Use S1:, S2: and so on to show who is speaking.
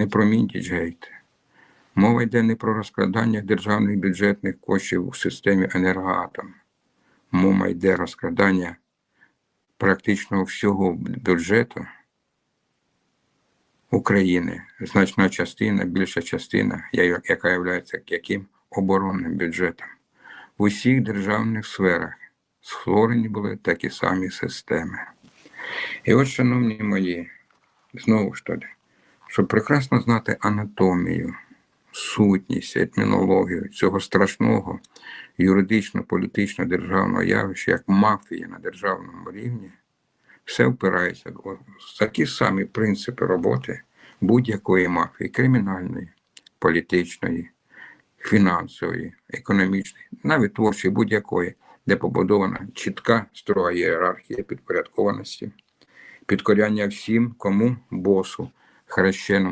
S1: не про Міндіджгейт. Мова йде не про розкрадання державних бюджетних коштів у системі енергоатом. Мова йде розкрадання практично всього бюджету України, значна частина, більша частина, яка є яким оборонним бюджетом. В усіх державних сферах створені були такі самі системи. І от, шановні мої, знову ж таки, щоб прекрасно знати анатомію, сутність, етмінологію цього страшного юридично-політично державного явища, як мафія на державному рівні, все впирається в такі самі принципи роботи будь-якої мафії кримінальної, політичної, фінансової, економічної, навіть творчої будь-якої, де побудована чітка строга ієрархія підпорядкованості, підкоряння всім, кому босу, хрещеному